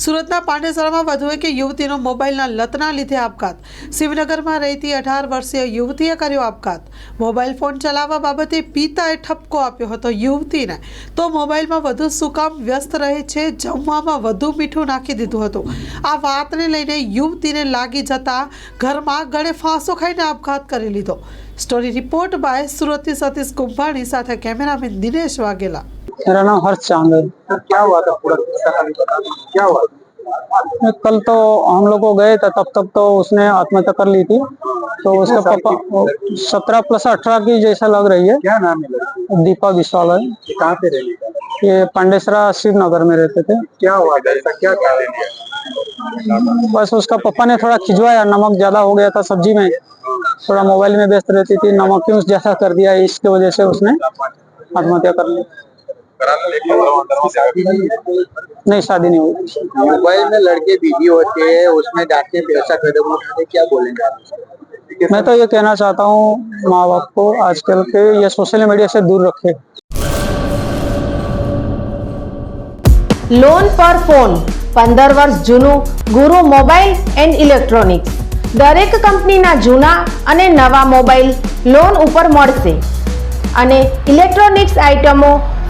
સુરતના પાંડેસરામાં વધુ એક યુવતીનો મોબાઈલના લતના લીધે આપઘાત. શિવનગરમાં રહેતી અઢાર વર્ષીય યુવતીએ કર્યો આપઘાત. મોબાઈલ ફોન ચલાવવા બાબતે પિતાએ ઠપકો આપ્યો હતો યુવતીને. તો મોબાઈલમાં વધુ શું કામ વ્યસ્ત રહે છે, જમવામાં વધુ મીઠું નાખી દીધું હતું. આ વાતને લઈને યુવતીને લાગી જતા ઘરમાં ગળે ફાંસો ખાઈને આપઘાત કરી લીધો. સ્ટોરી રિપોર્ટ બાય સુરતથી સતીશ કુંભાણી સાથે કેમેરામેન દિનેશ વાઘેલા. मेरा नाम हर्ष चाँद है। सर क्या हुआ था पूरा किस्सा कहानी बता क्या हुआ? कल तो हम लोग को गए थे तब तक तो उसने आत्महत्या कर ली थी। तो उसका पापा सत्रह प्लस अठारह की जैसा लग रही है। क्या नाम है दीपा विशाल है। कहाँ पे रहने का ये पांडेसरा शिवनगर में रहते थे। क्या हुआ? था ऐसा क्या कारण बस उसका पापा ने थोड़ा खिंचवाया नमक ज़्यादा हो गया था सब्ज़ी में। थोड़ा मोबाइल में व्यस्त रहती थी नमक क्यों ज़्यादा कर दिया इसकी वजह से उसने आत्महत्या कर ली। नहीं शादी नहीं हुई मोबाइल में लड़के बिजी होते हैं उसमें जाके पैसा कदम उठाते क्या बोलेंगे आप मैं तो ये कहना चाहता हूँ माँ बाप को आजकल के ये सोशल मीडिया से दूर रखे લોન પર ફોન પંદર વર્ષ જૂનું ગુરુ મોબાઈલ એન્ડ ઇલેક્ટ્રોનિક્સ દરેક કંપનીના જૂના અને નવા મોબાઈલ લોન ઉપર મળશે અને ઇલેક્ટ્રોનિક્સ આઇટમો